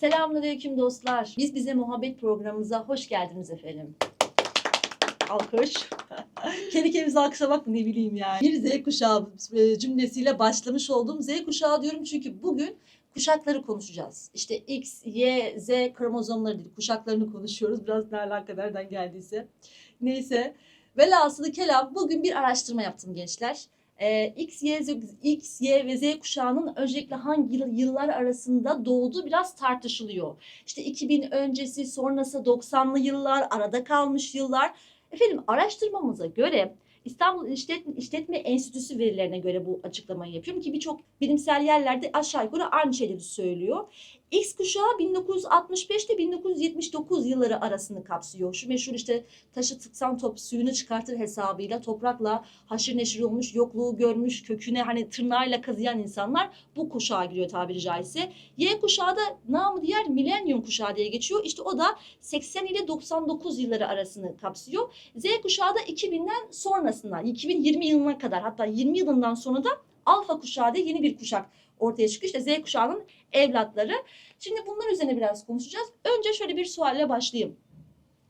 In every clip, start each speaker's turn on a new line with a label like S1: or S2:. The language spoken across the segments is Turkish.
S1: Selamünaleyküm dostlar. Biz bize muhabbet programımıza hoş geldiniz efendim. Alkış. Kendi kendimize alkışlamak mı ne bileyim yani. Bir Z kuşağı e, cümlesiyle başlamış olduğum Z kuşağı diyorum çünkü bugün kuşakları konuşacağız. İşte X, Y, Z kromozomları değil kuşaklarını konuşuyoruz. Biraz ne alaka nereden geldiyse. Neyse. Velhasılı kelam bugün bir araştırma yaptım gençler. Ee, X, y, Z, X, Y ve Z kuşağının öncelikle hangi yıl- yıllar arasında doğduğu biraz tartışılıyor. İşte 2000 öncesi, sonrası 90'lı yıllar, arada kalmış yıllar. Efendim araştırmamıza göre İstanbul İşletme, İşletme Enstitüsü verilerine göre bu açıklamayı yapıyorum ki birçok bilimsel yerlerde aşağı yukarı aynı şeyleri söylüyor. X kuşağı 1965 ile 1979 yılları arasını kapsıyor. Şu meşhur işte taşı tıksan top suyunu çıkartır hesabıyla toprakla haşır neşir olmuş, yokluğu görmüş, köküne hani tırnağıyla kazıyan insanlar bu kuşağa giriyor tabiri caizse. Y kuşağı da namı diğer milenyum kuşağı diye geçiyor. İşte o da 80 ile 99 yılları arasını kapsıyor. Z kuşağı da 2000'den sonrasından 2020 yılına kadar hatta 20 yılından sonra da alfa kuşağı diye yeni bir kuşak ortaya çıkıyor. İşte Z kuşağının evlatları. Şimdi bunlar üzerine biraz konuşacağız. Önce şöyle bir sualle başlayayım.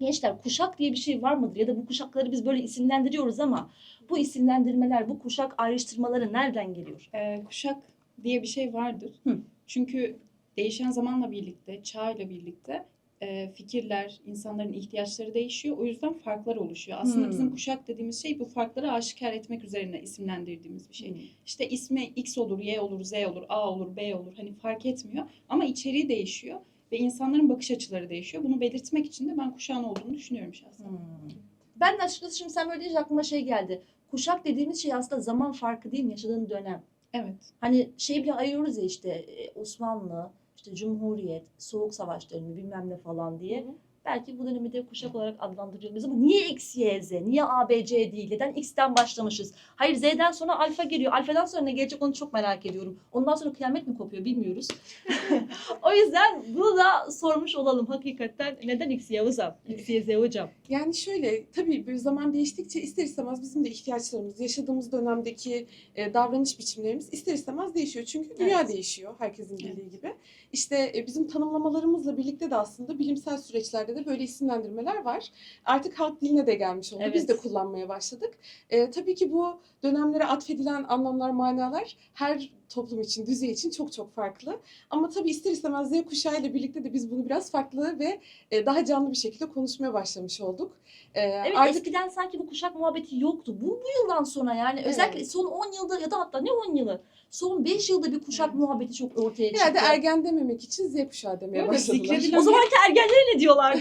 S1: Gençler kuşak diye bir şey var mıdır? Ya da bu kuşakları biz böyle isimlendiriyoruz ama bu isimlendirmeler, bu kuşak ayrıştırmaları nereden geliyor?
S2: Ee, kuşak diye bir şey vardır.
S1: Hı.
S2: Çünkü değişen zamanla birlikte, çağla birlikte e, fikirler, insanların ihtiyaçları değişiyor. O yüzden farklar oluşuyor. Aslında
S1: Hmm.
S2: bizim kuşak dediğimiz şey bu farkları aşikar etmek üzerine isimlendirdiğimiz bir şey. İşte ismi X olur, Y olur, Z olur, A olur, B olur. Hani fark etmiyor. Ama içeriği değişiyor ve insanların bakış açıları değişiyor. Bunu belirtmek için de ben kuşağın olduğunu düşünüyorum şahsen.
S1: Hmm. Ben de açıkçası şimdi sen böyle deyince aklıma şey geldi. Kuşak dediğimiz şey aslında zaman farkı değil mi? Yaşadığın dönem.
S2: Evet.
S1: Hani şey bile ayırıyoruz ya işte e, Osmanlı, işte Cumhuriyet, Soğuk Savaş dönemi bilmem ne falan diye. Belki bu dönemi de kuşak olarak adlandırıyoruz ama niye X, Y, Z? Niye A, B, C değil? Neden X'ten başlamışız? Hayır Z'den sonra alfa geliyor. Alfadan sonra ne gelecek onu çok merak ediyorum. Ondan sonra kıyamet mi kopuyor bilmiyoruz. o yüzden bunu da sormuş olalım hakikaten. Neden X, Y hocam? X, Y, Z hocam.
S3: Yani şöyle tabii bir zaman değiştikçe ister istemez bizim de ihtiyaçlarımız, yaşadığımız dönemdeki e, davranış biçimlerimiz ister istemez değişiyor. Çünkü dünya
S1: Evet.
S3: değişiyor herkesin bildiği gibi. İşte e, bizim tanımlamalarımızla birlikte de aslında bilimsel süreçlerde de böyle isimlendirmeler var. Artık halk diline de gelmiş oldu. Biz de
S1: Evet.
S3: kullanmaya başladık. E, tabii ki bu dönemlere atfedilen anlamlar, manalar her toplum için, düzey için çok çok farklı. Ama tabii ister istemez Z kuşağı ile birlikte de biz bunu biraz farklı ve e, daha canlı bir şekilde konuşmaya başlamış olduk. E,
S1: Evet
S3: artık
S1: eskiden sanki bu kuşak muhabbeti yoktu. Bu, bu yıldan sonra yani özellikle
S3: Evet.
S1: son 10 yılda ya da hatta ne 10 yılı? Son 5 yılda bir kuşak
S2: Evet.
S1: muhabbeti çok ortaya çıktı.
S3: herhalde ergen dememek için Z kuşağı demeye
S2: arada
S3: başladılar.
S1: O zamanki ergenlere ne diyorlardı?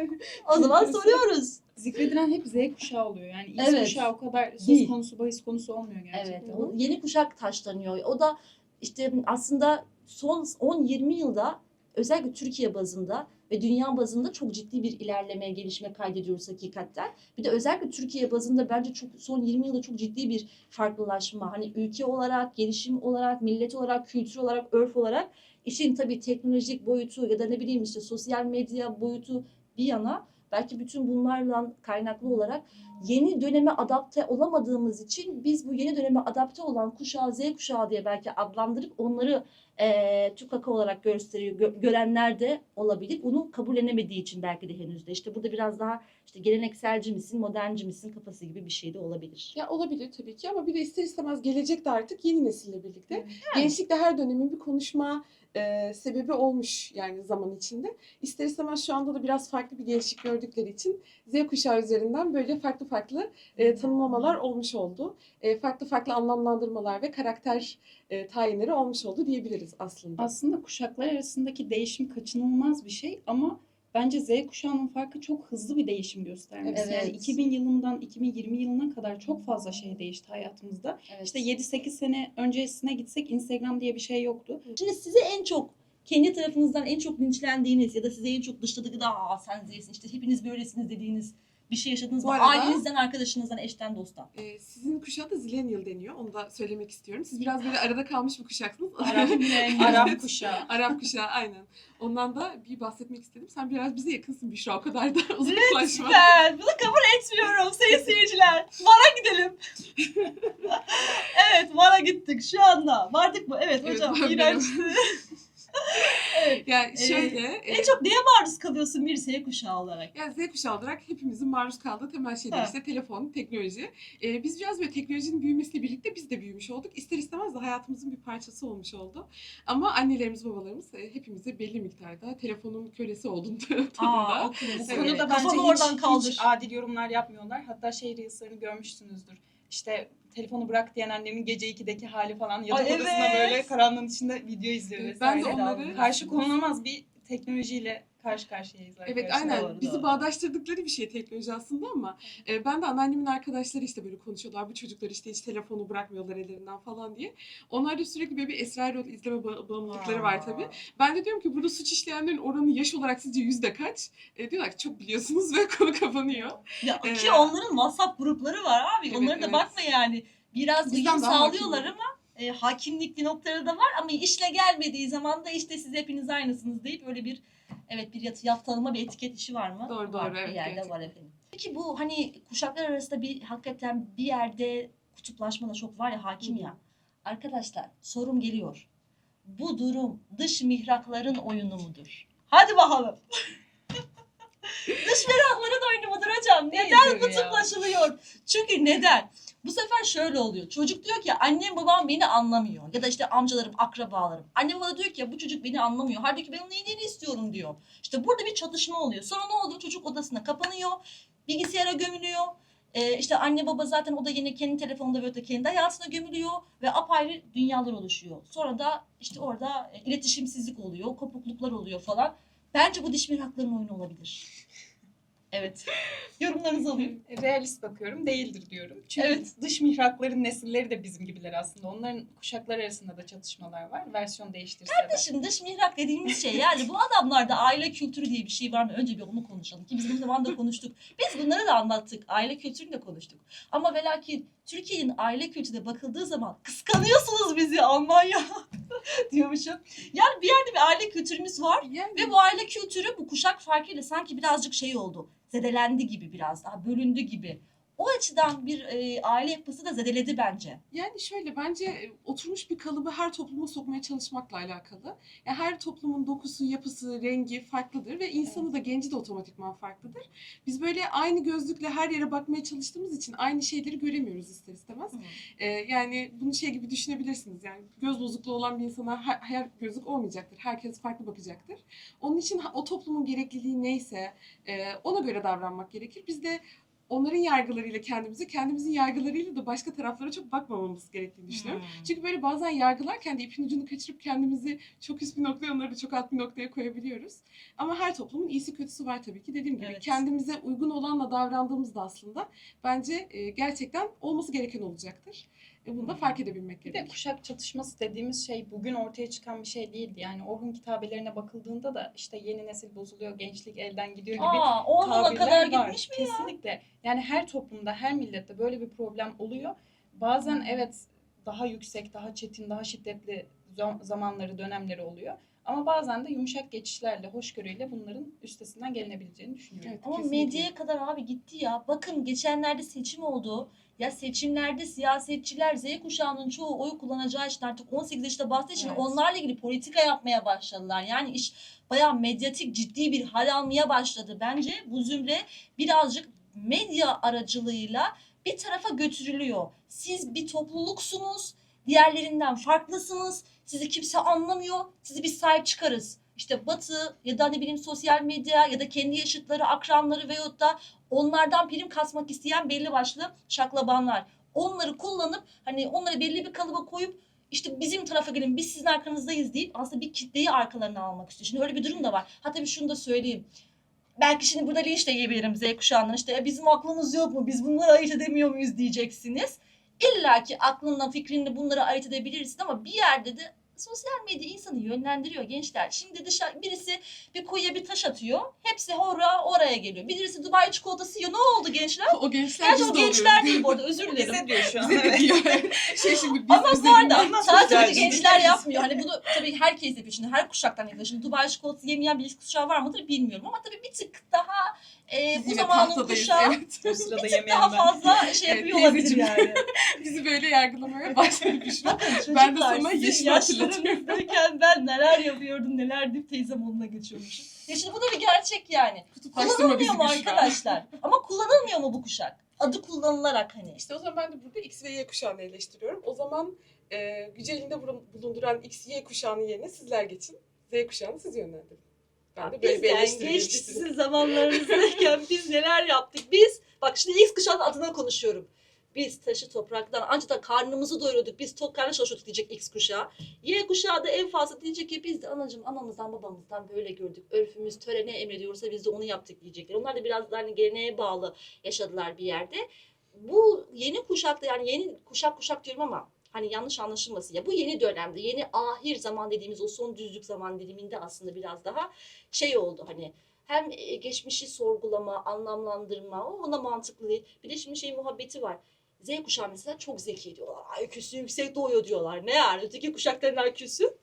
S1: o zaman soruyoruz.
S2: Zikredilen hep Z kuşağı oluyor. Yani X
S1: Evet.
S2: kuşağı o kadar söz
S1: Değil.
S2: konusu, bahis konusu olmuyor
S1: Evet.
S2: gerçekten.
S1: o yeni kuşak taşlanıyor. O da işte aslında son 10-20 yılda özellikle Türkiye bazında ve dünya bazında çok ciddi bir ilerleme, gelişme kaydediyoruz hakikaten. Bir de özellikle Türkiye bazında bence çok son 20 yılda çok ciddi bir farklılaşma. Hani ülke olarak, gelişim olarak, millet olarak, kültür olarak, örf olarak işin tabii teknolojik boyutu ya da ne bileyim işte sosyal medya boyutu bir yana belki bütün bunlarla kaynaklı olarak yeni döneme adapte olamadığımız için biz bu yeni döneme adapte olan kuşağı Z kuşağı diye belki adlandırıp onları eee tükaka olarak gösteriyor gö- görenler de olabilir. Bunu kabullenemediği için belki de henüz de işte burada biraz daha işte gelenekselci misin, modernci misin kafası gibi bir şey de olabilir.
S3: Ya olabilir tabii ki ama bir de ister istemez gelecek de artık yeni nesille birlikte.
S2: Evet.
S3: Gençlik de her dönemin bir konuşma e, sebebi olmuş yani zaman içinde. İster istemez şu anda da biraz farklı bir gençlik gördükleri için Z kuşağı üzerinden böyle farklı farklı e, tanımlamalar olmuş oldu. E, farklı farklı anlamlandırmalar ve karakter e, tayinleri olmuş oldu diyebiliriz aslında.
S2: Aslında kuşaklar arasındaki değişim kaçınılmaz bir şey ama bence Z kuşağının farkı çok hızlı bir değişim göstermesi.
S1: Evet.
S2: Yani 2000 yılından 2020 yılına kadar çok fazla şey değişti hayatımızda.
S1: Evet.
S2: İşte 7-8 sene öncesine gitsek Instagram diye bir şey yoktu.
S1: Şimdi size en çok kendi tarafınızdan en çok linçlendiğiniz ya da size en çok dışladığı da aa sen Z'sin işte hepiniz böylesiniz dediğiniz bir şey yaşadınız
S3: Bu
S1: mı?
S3: arada-
S1: Ailenizden, arkadaşınızdan, eşten, dosttan.
S3: E, sizin kuşağı da zillennial deniyor. Onu da söylemek istiyorum. Siz biraz böyle arada kalmış bir kuşaksınız.
S2: Arap kuşağı.
S3: Arap kuşağı aynen. Ondan da bir bahsetmek istedim. Sen biraz bize yakınsın Büşra o kadar da uzaklaşma.
S1: Lütfen. Bunu kabul etmiyorum sayın seyirciler. Van'a gidelim. evet Van'a gittik şu anda. Vardık mı? Evet
S3: Evet,
S1: hocam.
S3: ben
S1: İğrenç.
S3: Yani
S1: Evet.
S3: şöyle.
S1: En
S3: e,
S1: çok neye maruz kalıyorsun bir Z kuşağı olarak?
S3: Yani Z kuşağı olarak hepimizin maruz kaldığı temel şeyler işte telefon, teknoloji. Ee, biz biraz böyle teknolojinin büyümesiyle birlikte biz de büyümüş olduk. İster istemez de hayatımızın bir parçası olmuş oldu. Ama annelerimiz, babalarımız e, hepimize belli miktarda telefonun kölesi olduğunu durumda.
S1: Aa, o
S2: Bu
S1: klasik.
S3: Evet.
S2: konuda
S1: Kafanı
S2: bence
S1: oradan
S2: hiç,
S1: kaldır.
S2: hiç adil yorumlar yapmıyorlar. Hatta şey reelslerini görmüşsünüzdür. İşte telefonu bırak diyen annemin gece 2'deki hali falan yatak
S1: Ay,
S2: odasında
S1: evet.
S2: böyle karanlığın içinde video izliyor
S3: Evet,
S2: vesaire.
S3: ben de onları-
S2: Karşı konulamaz bir teknolojiyle karşı karşıyayız arkadaşlar.
S3: Evet aynen
S1: Doğru,
S3: bizi
S1: doğru.
S3: bağdaştırdıkları bir şey teknoloji aslında ama e, ben de anneannemin arkadaşları işte böyle konuşuyorlar bu çocuklar işte hiç telefonu bırakmıyorlar ellerinden falan diye. Onlar da sürekli böyle bir Esra Erol izleme ba- bağımlılıkları var tabii. Ben de diyorum ki burada suç işleyenlerin oranı yaş olarak sizce yüzde kaç? E, diyorlar ki çok biliyorsunuz ve konu kapanıyor.
S1: Ya, ki
S3: Ee,
S1: onların WhatsApp grupları var abi.
S3: Evet,
S1: Onlara da
S3: evet.
S1: bakma yani. Biraz uyum sağlıyorlar ama e, hakimlikli noktaları da var ama işle gelmediği zaman da işte siz hepiniz aynısınız deyip öyle bir evet bir yatı yaftalama bir etiket işi var mı?
S3: Doğru,
S1: var,
S3: doğru, evet,
S1: Bir yerde
S3: gerçekten.
S1: var efendim. Peki bu hani kuşaklar arasında bir hakikaten bir yerde kutuplaşma da çok var ya hakim
S3: Hı.
S1: ya. Arkadaşlar sorum geliyor. Bu durum dış mihrakların oyunu mudur? Hadi bakalım. dış mihrakların oyunu mudur hocam? Neden
S2: Değildir ya.
S1: kutuplaşılıyor? Çünkü neden? Bu sefer şöyle oluyor. Çocuk diyor ki annem babam beni anlamıyor. Ya da işte amcalarım, akrabalarım. Annem bana diyor ki ya bu çocuk beni anlamıyor. Halbuki ben onun iyiliğini istiyorum diyor. İşte burada bir çatışma oluyor. Sonra ne oluyor? Çocuk odasına kapanıyor. Bilgisayara gömülüyor. Ee, işte anne baba zaten o da yine kendi telefonunda ve öte kendi hayatına gömülüyor ve apayrı dünyalar oluşuyor. Sonra da işte orada e, iletişimsizlik oluyor, kopukluklar oluyor falan. Bence bu diş hakların oyunu olabilir. Evet. Yorumlarınızı alayım.
S2: Realist bakıyorum değildir diyorum. Çünkü
S1: Evet.
S2: dış mihrakların nesilleri de bizim gibiler aslında. Onların kuşaklar arasında da çatışmalar var. Versiyon değiştirse de.
S1: Kardeşim dış mihrak dediğimiz şey yani bu adamlarda aile kültürü diye bir şey var mı? Önce bir onu konuşalım. Ki biz bu zamanda konuştuk. Biz bunları da anlattık. Aile kültürünü de konuştuk. Ama ve lakin Türkiye'nin aile kültürüne bakıldığı zaman kıskanıyorsunuz bizi Almanya diyormuşum. Yani bir yerde bir aile kültürümüz var.
S3: Yani
S1: Ve bu aile kültürü bu kuşak farkıyla sanki birazcık şey oldu. Zedelendi gibi biraz daha bölündü gibi. O açıdan bir e, aile yapısı da zedeledi bence.
S3: Yani şöyle bence e, oturmuş bir kalıbı her topluma sokmaya çalışmakla alakalı. Yani her toplumun dokusu, yapısı, rengi farklıdır ve insanı da genci de otomatikman farklıdır. Biz böyle aynı gözlükle her yere bakmaya çalıştığımız için aynı şeyleri göremiyoruz ister istemez. Ee, yani bunu şey gibi düşünebilirsiniz. Yani göz bozukluğu olan bir insana her, her gözlük olmayacaktır. Herkes farklı bakacaktır. Onun için o toplumun gerekliliği neyse e, ona göre davranmak gerekir. Biz de onların yargılarıyla kendimizi, kendimizin yargılarıyla da başka taraflara çok bakmamamız gerektiğini düşünüyorum. Çünkü böyle bazen yargılarken de ipin ucunu kaçırıp kendimizi çok üst bir noktaya, onları da çok alt bir noktaya koyabiliyoruz. Ama her toplumun iyisi kötüsü var tabii ki. Dediğim gibi
S1: Evet.
S3: kendimize uygun olanla davrandığımızda aslında bence e, gerçekten olması gereken olacaktır. E, bunu da fark edebilmek
S2: Bir de kuşak çatışması dediğimiz şey bugün ortaya çıkan bir şey değildi. Yani Orhun kitabelerine bakıldığında da işte yeni nesil bozuluyor, gençlik elden gidiyor gibi
S1: Aa, Orhun'a
S2: tabirler
S1: kadar
S2: var.
S1: gitmiş mi?
S2: Kesinlikle. Yani her toplumda, her millette böyle bir problem oluyor. Bazen evet daha yüksek, daha çetin, daha şiddetli zam- zamanları, dönemleri oluyor. Ama bazen de yumuşak geçişlerle, hoşgörüyle bunların üstesinden gelinebileceğini düşünüyorum.
S3: Evet,
S1: Ama
S3: kesinlikle.
S1: medyaya kadar abi gitti ya. Bakın geçenlerde seçim oldu. Ya seçimlerde siyasetçiler Z kuşağının çoğu oy kullanacağı için artık 18 yaşında bastığı için
S2: Evet.
S1: onlarla ilgili politika yapmaya başladılar. Yani iş bayağı medyatik ciddi bir hal almaya başladı. Bence bu zümre birazcık medya aracılığıyla bir tarafa götürülüyor. Siz bir topluluksunuz, diğerlerinden farklısınız. Sizi kimse anlamıyor. Sizi biz sahip çıkarız. İşte Batı ya da ne bileyim sosyal medya ya da kendi yaşıtları, akranları veyahut da onlardan prim kasmak isteyen belli başlı şaklabanlar. Onları kullanıp hani onları belli bir kalıba koyup işte bizim tarafa gelin biz sizin arkanızdayız deyip aslında bir kitleyi arkalarına almak istiyor. Şimdi öyle bir durum da var. Ha tabii şunu da söyleyeyim. Belki şimdi burada linç de yiyebilirim Z kuşağından. İşte "E, bizim aklımız yok mu? Biz bunları ayırt edemiyor muyuz diyeceksiniz. İlla ki aklınla fikrinle bunları ayırt edebilirsin ama bir yerde de sosyal medya insanı yönlendiriyor gençler. Şimdi dışarı birisi bir kuyuya bir taş atıyor. Hepsi hora oraya geliyor. Birisi Dubai çikolatası yiyor. Ne oldu gençler?
S3: O gençler
S1: Gerçi o
S3: de
S1: gençler
S3: oluyoruz.
S1: değil bu arada özür dilerim.
S2: Bize diyor şu an.
S3: Bize de
S2: evet.
S3: diyor. şey şimdi biz
S1: Ama bu arada sadece gençler yapmıyor. Hani bunu tabii herkes yapıyor. Şimdi her kuşaktan yapıyor. Şimdi Dubai çikolatası yemeyen bir kuşağı var mıdır bilmiyorum. Ama tabii bir tık daha e, bu zamanın kuşağı
S3: evet.
S1: Bir tık
S2: yemeyen
S1: daha
S2: ben.
S1: fazla şey
S3: Evet,
S1: yapıyor olabilir yani.
S3: Bizi böyle yargılamaya başladı Büşra.
S1: Bakın çocuklar
S3: Ben de sana yaşını
S1: aranızdayken ben neler yapıyordum neler deyip teyzem onunla geçiyormuşum. Ya şimdi bu da bir gerçek yani. Kullanılmıyor mu arkadaşlar? Ama kullanılmıyor mu bu kuşak? Adı kullanılarak hani.
S3: İşte o zaman ben de burada X ve Y kuşağını eleştiriyorum. O zaman e, gücelinde bulun- bulunduran X, Y kuşağının yerine sizler geçin. Z kuşağını siz yönlendirin. De böyle
S1: Bizden
S3: geliştirdim.
S1: sizin zamanlarınızdayken biz neler yaptık? Biz, bak şimdi X kuşağının adına konuşuyorum. Biz taşı topraktan ancak da karnımızı doyuruyorduk. Biz tok karnı çalışıyorduk diyecek X kuşağı. Y kuşağı da en fazla diyecek ki biz de anacığım anamızdan babamızdan böyle gördük. Örfümüz törene emrediyorsa biz de onu yaptık diyecekler. Onlar da biraz da hani geleneğe bağlı yaşadılar bir yerde. Bu yeni kuşakta yani yeni kuşak kuşak diyorum ama hani yanlış anlaşılmasın ya bu yeni dönemde yeni ahir zaman dediğimiz o son düzlük zaman diliminde aslında biraz daha şey oldu hani hem e, geçmişi sorgulama, anlamlandırma, o ona mantıklı değil. Bir de şimdi şey muhabbeti var. Z kuşağı mesela çok zeki diyorlar. IQ'su yüksek doğuyor diyorlar. Ne yani? Öteki kuşakların IQ'su?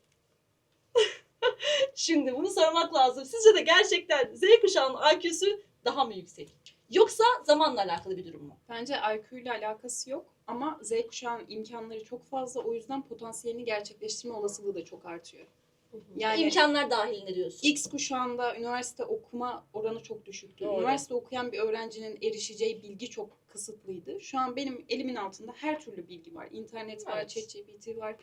S1: Şimdi bunu sormak lazım. Sizce de gerçekten Z kuşağının IQ'su daha mı yüksek? Yoksa zamanla alakalı bir durum mu?
S2: Bence IQ ile alakası yok ama Z kuşağının imkanları çok fazla o yüzden potansiyelini gerçekleştirme olasılığı da çok artıyor. Yani
S1: İmkanlar dahilinde diyorsun.
S2: X kuşağında üniversite okuma oranı çok düşüktü.
S1: Doğru.
S2: Üniversite okuyan bir öğrencinin erişeceği bilgi çok kısıtlıydı. Şu an benim elimin altında her türlü bilgi var. İnternet var,
S1: Evet.
S2: ChatGPT var.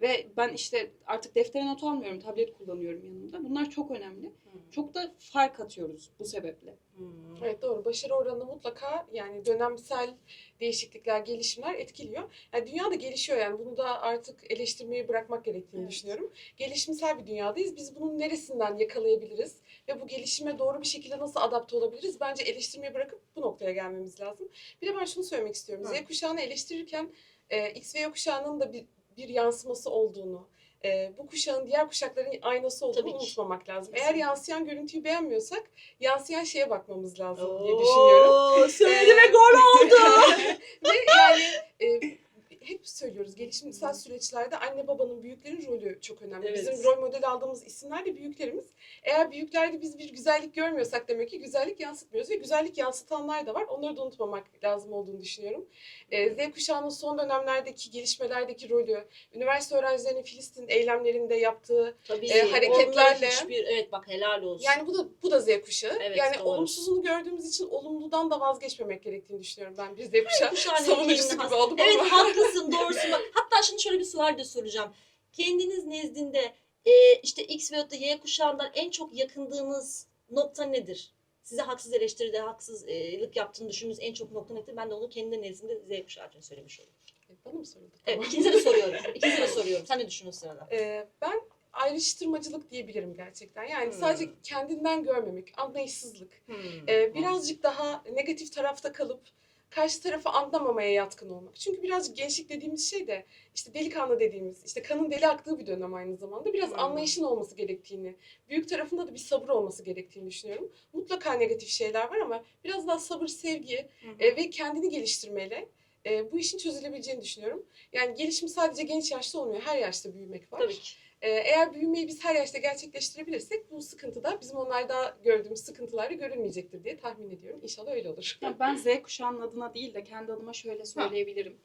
S2: Ve ben işte artık deftere not almıyorum, tablet kullanıyorum yanımda. Bunlar çok önemli. Çok da fark atıyoruz bu sebeple.
S1: Hmm.
S3: Evet doğru. Başarı oranı mutlaka yani dönemsel değişiklikler, gelişimler etkiliyor. Yani dünya da gelişiyor yani bunu da artık eleştirmeyi bırakmak gerektiğini
S2: Evet.
S3: düşünüyorum. Gelişimsel bir dünyadayız. Biz bunun neresinden yakalayabiliriz ve bu gelişime doğru bir şekilde nasıl adapte olabiliriz? Bence eleştirmeyi bırakıp bu noktaya gelmemiz lazım. Bir de ben şunu söylemek istiyorum.
S1: Hı.
S3: Z kuşağını eleştirirken e, X ve Y kuşağının da bir, bir yansıması olduğunu, e, bu kuşağın diğer kuşakların aynası olduğunu
S1: Tabii ki.
S3: unutmamak lazım. Eğer yansıyan görüntüyü beğenmiyorsak yansıyan şeye bakmamız lazım diye düşünüyorum.
S1: Oo, Söyledi ve gol oldu.
S3: Ve yani e, hep söylüyoruz gelişimsel süreçlerde anne babanın büyüklerin rolü çok önemli.
S1: Evet.
S3: Bizim rol model aldığımız isimler de büyüklerimiz. Eğer büyüklerde biz bir güzellik görmüyorsak demek ki güzellik yansıtmıyoruz ve güzellik yansıtanlar da var. Onları da unutmamak lazım olduğunu düşünüyorum. E, Z kuşağının son dönemlerdeki gelişmelerdeki rolü, üniversite öğrencilerinin Filistin eylemlerinde yaptığı
S1: Tabii.
S3: e, hareketlerle-
S1: hiçbir, evet bak helal olsun.
S3: yani bu da bu da Z kuşağı.
S1: Evet,
S3: yani
S1: doğru.
S3: olumsuzunu gördüğümüz için olumludan da vazgeçmemek gerektiğini düşünüyorum ben. Bir Z kuşağı savunucusu gibi oldum
S1: Evet
S3: ama.
S1: haklısın doğrusun. Bak, hatta şimdi şöyle bir sual da soracağım. Kendiniz nezdinde e, işte X veyahut da Y kuşağından en çok yakındığınız nokta nedir? Size haksız eleştiride haksızlık yaptığını düşündüğünüz en çok nokta nedir? Ben de onu kendi nezdimde Z kuşağı için söylemiş olayım.
S3: Bana mı soruldu?
S1: Evet,
S3: Tamam.
S1: ikinize de soruyorum. İkinize de soruyorum. Sen ne düşünüyorsun sırada?
S3: Ee, ben ayrıştırmacılık diyebilirim gerçekten. Yani
S1: Hmm.
S3: sadece kendinden görmemek, anlayışsızlık.
S1: Hmm.
S3: Ee, birazcık daha negatif tarafta kalıp karşı tarafı anlamamaya yatkın olmak. Çünkü birazcık gençlik dediğimiz şey de işte delikanlı dediğimiz, işte kanın deli aktığı bir dönem aynı zamanda. Biraz
S1: Hmm.
S3: anlayışın olması gerektiğini, büyük tarafında da bir sabır olması gerektiğini düşünüyorum. Mutlaka negatif şeyler var ama biraz daha sabır, sevgi,
S1: hı.
S3: e, ve kendini geliştirmeyle e, bu işin çözülebileceğini düşünüyorum. Yani gelişim sadece genç yaşta olmuyor. Her yaşta büyümek var.
S1: Tabii ki.
S3: E, eğer büyümeyi biz her yaşta gerçekleştirebilirsek bu sıkıntı da bizim onlarda gördüğümüz sıkıntılarla görülmeyecektir diye tahmin ediyorum. İnşallah öyle olur.
S2: Ya ben Z kuşağının adına değil de kendi adıma şöyle söyleyebilirim.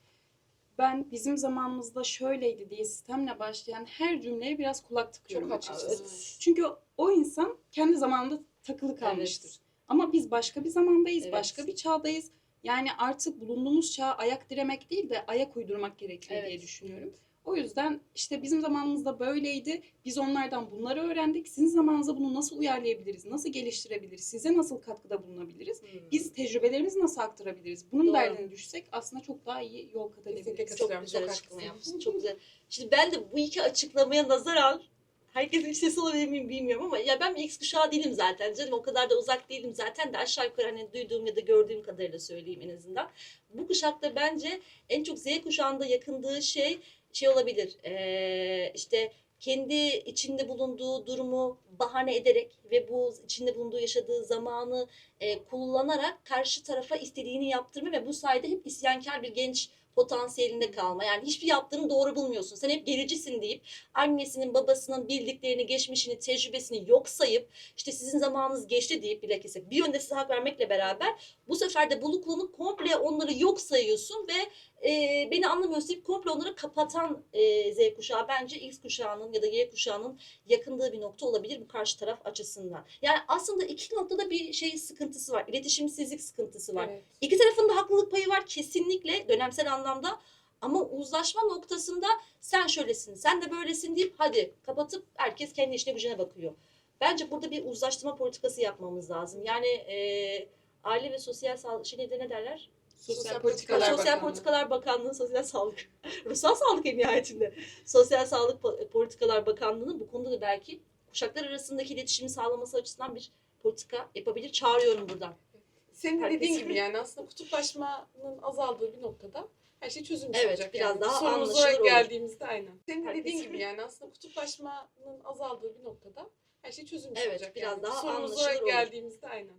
S2: Ben bizim zamanımızda şöyleydi diye sistemle başlayan her cümleye biraz kulak tıkıyorum
S3: Çok
S2: açıkçası.
S3: haklısınız.
S2: Çünkü o insan kendi zamanında takılı kalmıştır. Ama biz başka bir zamandayız,
S1: Evet.
S2: başka bir çağdayız. Yani artık bulunduğumuz çağa ayak diremek değil de ayak uydurmak gerekiyor
S1: Evet.
S2: diye düşünüyorum. O yüzden işte bizim zamanımızda böyleydi. Biz onlardan bunları öğrendik. Sizin zamanınıza bunu nasıl uyarlayabiliriz? Nasıl geliştirebiliriz? Size nasıl katkıda bulunabiliriz?
S1: Hmm.
S2: Biz tecrübelerimizi nasıl aktarabiliriz? Bunun
S1: Doğru.
S2: derdine düşsek aslında çok daha iyi yol kat edebiliriz.
S1: Çok güzel
S3: çok
S1: açıklama yapmışsın. Çok güzel. Şimdi ben de bu iki açıklamaya nazaran herkesin bir sesi olabilir miyim bilmiyorum ama ya ben bir X kuşağı değilim zaten canım o kadar da uzak değilim zaten de aşağı yukarı hani duyduğum ya da gördüğüm kadarıyla söyleyeyim en azından. Bu kuşakta bence en çok Z kuşağında yakındığı şey şey olabilir Ee, işte kendi içinde bulunduğu durumu bahane ederek ve bu içinde bulunduğu yaşadığı zamanı e, kullanarak karşı tarafa istediğini yaptırma ve bu sayede hep isyankar bir genç potansiyelinde kalma. Yani hiçbir yaptığını doğru bulmuyorsun. Sen hep gericisin deyip annesinin, babasının bildiklerini, geçmişini, tecrübesini yok sayıp işte sizin zamanınız geçti deyip bilakis bir yönde size hak vermekle beraber bu sefer de bulukluğunu komple onları yok sayıyorsun ve e, beni anlamıyorsun deyip komple onları kapatan e, Z kuşağı bence X kuşağının ya da Y kuşağının yakındığı bir nokta olabilir bu karşı taraf açısından. Yani aslında iki noktada bir şey sıkıntısı var. İletişimsizlik sıkıntısı var.
S3: Evet.
S1: İki tarafın da haklılık payı var kesinlikle dönemsel anlamda. Ama uzlaşma noktasında sen şöylesin, sen de böylesin deyip hadi kapatıp herkes kendi işine gücüne bakıyor. Bence burada bir uzlaştırma politikası yapmamız lazım. Yani e, Aile ve Sosyal Sağlık, şey ne derler?
S3: Sosyal Politikalar
S1: Sosyal
S3: Bakanlığı.
S1: Politikalar Bakanlığı, Sosyal Sağlık, Ruhsal Sağlık en nihayetinde. Sosyal Sağlık Po- Politikalar Bakanlığı'nın bu konuda da belki kuşaklar arasındaki iletişimi sağlaması açısından bir politika yapabilir. Çağırıyorum buradan.
S3: Senin
S1: Herkes-
S3: dediğin gibi yani aslında kutuplaşmanın azaldığı bir noktada her şey çözülmüş
S1: Evet,
S3: olacak.
S1: biraz
S3: yani.
S1: daha
S3: Sorumuz
S1: anlaşılır
S3: olarak
S1: olur.
S3: geldiğimizde aynen. Senin
S1: Herkes-
S3: dediğin gibi yani aslında kutuplaşmanın azaldığı bir noktada her şey çözülmüş
S1: Evet,
S3: olacak.
S1: biraz
S3: yani.
S1: daha
S3: Sorumuz
S1: anlaşılır
S3: olarak
S1: olur.
S3: geldiğimizde aynen.